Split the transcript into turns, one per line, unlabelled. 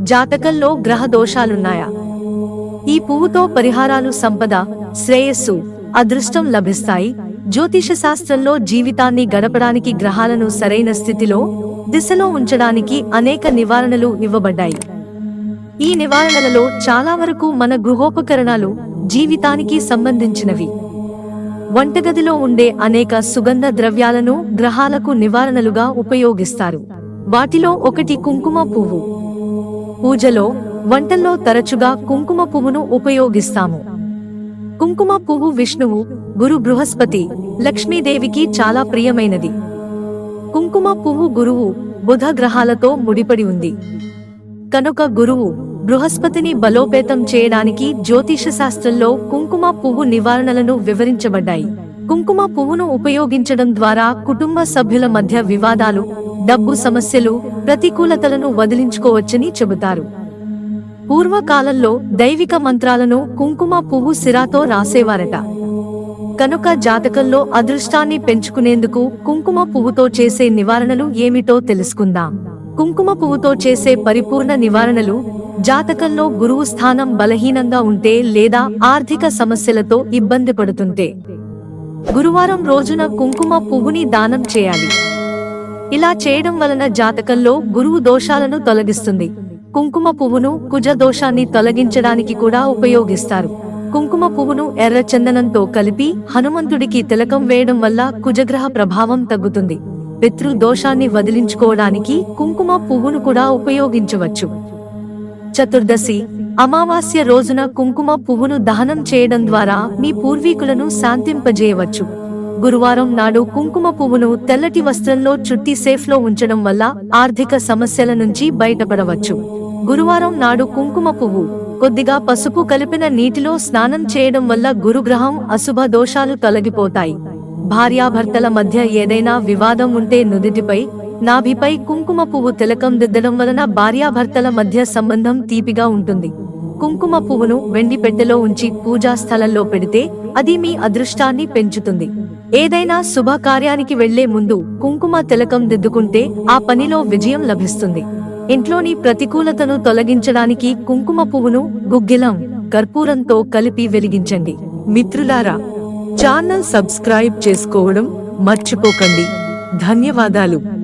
జాతకంలో గ్రహ దోషాలున్నాయా? ఈ పువ్వుతో పరిహారాలు సంపద శ్రేయస్సు అదృష్టం లభిస్తాయి. జ్యోతిష శాస్త్రంలో జీవితాన్ని గడపడానికి గ్రహాలను సరైన స్థితిలో దిశలో ఉంచడానికి అనేక నివారణలు ఇవ్వబడ్డాయి. ఈ నివారణలలో చాలా వరకు మన గృహోపకరణాలు జీవితానికి సంబంధించినవి. వంటగదిలో ఉండే అనేక సుగంధ ద్రవ్యాలను గ్రహాలకు నివారణలుగా ఉపయోగిస్తారు. వాటిలో ఒకటి కుంకుమ పువ్వు. పూజలో వంటల్లో తరచుగా కుంకుమ పువ్వును ఉపయోగిస్తాము. కుంకుమ పువ్వు విష్ణువు గురు బృహస్పతి లక్ష్మీదేవికి చాలా ప్రియమైనది. కుంకుమ పువ్వు గురువు బుధ గ్రహాలతో ముడిపడి ఉంది. కనుక గురువు బృహస్పతిని బలోపేతం చేయడానికి జ్యోతిష శాస్త్రంలో కుంకుమ పువ్వు నివారణలను వివరించబడ్డాయి. కుంకుమ పువ్వును ఉపయోగించడం ద్వారా కుటుంబ సభ్యుల మధ్య వివాదాలు డబ్బు సమస్యలు ప్రతికూలతలను వదిలించుకోవచ్చని చెబుతారు. పూర్వకాలంలో దైవిక మంత్రాలను కుంకుమ పువ్వు సిరాతో రాసేవారట. కనుక జాతకంలో అదృష్టాన్ని పెంచుకునేందుకు కుంకుమ పువ్వుతో చేసే నివారణలు ఏమిటో తెలుసుకుందాం. కుంకుమ పువ్వుతో చేసే పరిపూర్ణ నివారణలు జాతకంలో గురువు స్థానం బలహీనంగా ఉంటే లేదా ఆర్థిక సమస్యలతో ఇబ్బంది పడుతుంటే. గురువారం రోజున కుంకుమ పువ్వుని దానం చేయాలి. ఇలా చేయడం వలన జాతకంలో గురువు దోషాలను తొలగిస్తుంది. కుంకుమ పువ్వును కుజ దోషాన్ని తొలగించడానికి కూడా ఉపయోగిస్తారు. కుంకుమ పువ్వును ఎర్ర చందనంతో కలిపి హనుమంతుడికి తిలకం వేయడం వల్ల కుజగ్రహ ప్రభావం తగ్గుతుంది. పితృ దోషాన్ని వదిలించుకోవడానికి కుంకుమ పువ్వును కూడా ఉపయోగించవచ్చు. చతుర్దశి. అమావాస్య రోజున కుంకుమ పువ్వును దహనం చేయడం ద్వారా మీ పూర్వీకులను శాంతింపజేయవచ్చు. గురువారం నాడు కుంకుమ పువ్వును తెల్లటి వస్త్రంలో చుట్టి సేఫ్లో ఉంచడం వల్ల ఆర్థిక సమస్యల నుంచి బయటపడవచ్చు. గురువారం నాడు కుంకుమ పువ్వు కొద్దిగా పసుపు కలిపిన నీటిలో స్నానం చేయడం వల్ల గురుగ్రహం అశుభ దోషాలు తొలగిపోతాయి. భార్యాభర్తల మధ్య ఏదైనా వివాదం ఉంటే నుదిటిపై నాభిపై కుంకుమ పువ్వు తిలకం దిద్దడం వలన భార్యాభర్తల మధ్య సంబంధం తీపిగా ఉంటుంది. కుంకుమ పువ్వును వెండి పెట్టెలో ఉంచి పూజా స్థలంలో పెడితే అది మీ అదృష్టాన్ని పెంచుతుంది. ఏదైనా శుభకార్యానికి వెళ్ళే ముందు కుంకుమ తిలకం దిద్దుకుంటే ఆ పనిలో విజయం లభిస్తుంది. ఇంట్లోని ప్రతికూలతను తొలగించడానికి కుంకుమ పువ్వును గుగ్గిలం కర్పూరంతో కలిపి వెలిగించండి. మిత్రులారా ఛానల్ సబ్స్క్రైబ్ చేసుకోవడం మర్చిపోకండి. ధన్యవాదాలు.